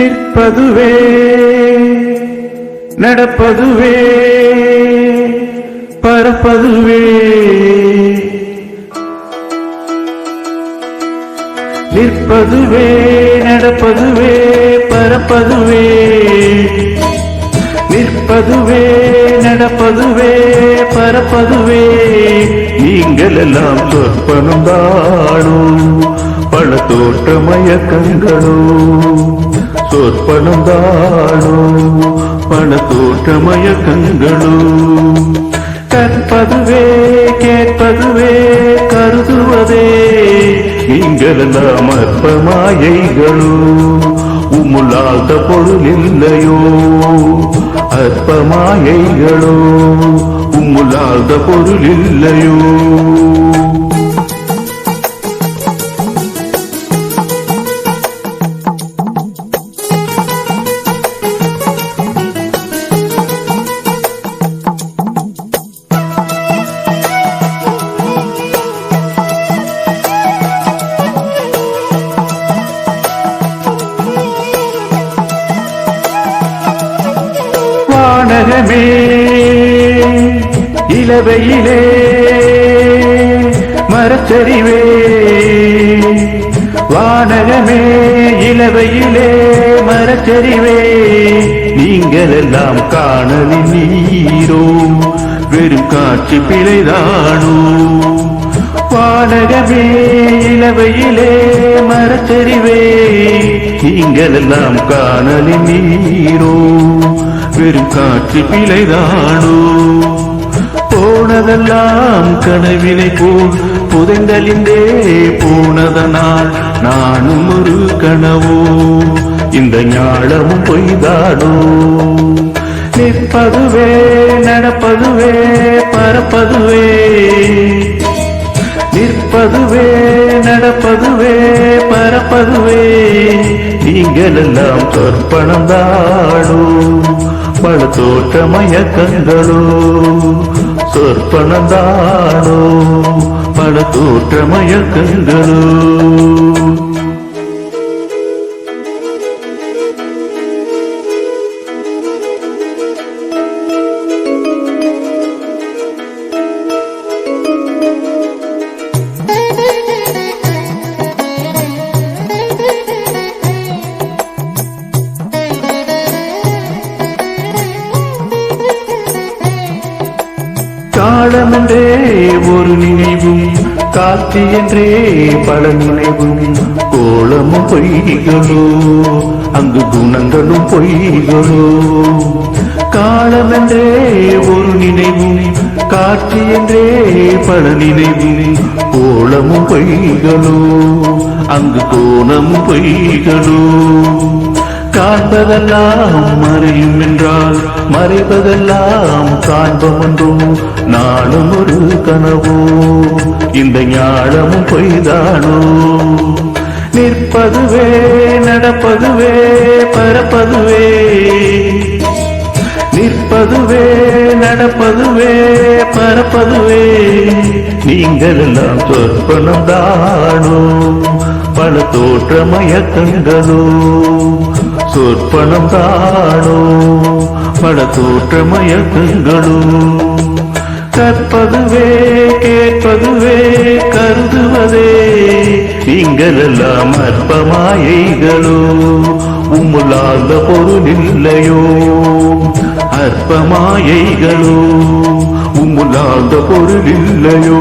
நிற்பதுவே நடப்பதுவே பரப்பதுவே. நிற்பதுவே நடப்பதுவே பரப்பதுவே. நிற்பதுவே நடப்பதுவே பரப்பதுவே. நீங்கள் எல்லாம் சொற்பனும் தானோ பல தோற்ற மயக்கங்களோ சொற்பனம் பணத்தோற்றமய கண்களோ? கற்பதுவே கேட்பதுவே கருதுவதே நீங்கள் எல்லாம் அற்பமாயைகளோ? உம்முள்ளாழ்ந்த பொருள் இல்லையோ அற்பமாயைகளோ? உம்முள்ளாழ்ந்த பொருள் இல்லையோ இளவையிலே மரச்சரிவே வானகமே இளவையிலே மரச்சரிவே நீங்களெல்லாம் காணலின் நீரோ வெறும் காட்சி பிழைதானோ? வானகமே இளவையிலே மரச்சரிவே நீங்களெல்லாம் காணலின் நீரோ வெறும் காட்சி பிழைதானோ? போனதெல்லாம் கனவினை போல் புதைந்தலிந்தே போனதனால் நானும் ஒரு கனவோ. இந்த ஞாழமும் பொய்தானோ? நிற்பதுவே நடப்பதுவே பறப்பதுவே. நிற்பதுவே நடப்பதுவே பறப்பதுவே. நீங்கள் எல்லாம் சொற்பனம் தாடோ பல தோற்ற மயக்கங்களோ சொற்பனம் தாடோ காட்சி என்றே பல நினைவும் கோலமும் பொய்களோ அங்கு குணங்களும் பொய்களோ. காலமென்றே ஒரு நினைவும் காட்சி என்றே பல நினைவும் கோலமும் பொய்களோ அங்கு கோணமும் பொய்களோ. காண்பதெல்லாம் மறையும் என்றால் மறைவதெல்லாம் காண்பம் என்றோ நானும் ஒரு கனவோ இந்த ஞாழமும் பொய்தானோ? நிற்பதுவே நடப்பதுவே பரப்பதுவே. நிற்பதுவே நடப்பதுவே பரப்பதுவே. நீங்கள் எல்லாம் சொற்பனம் தானோ? பல தோற்றமயக்கங்களோ? சொற்பனம் தானோ? பல மயக்கங்களோ கற்பதுவே கேட்பதுவே கருதுவதே. நீங்கள் எல்லாம் அற்பமாயைகளோ உம்முள்ளார்ந்த பொருள் இல்லையோ அற்பமாயைகளோ உம்முள்ளார்ந்த பொருள் இல்லையோ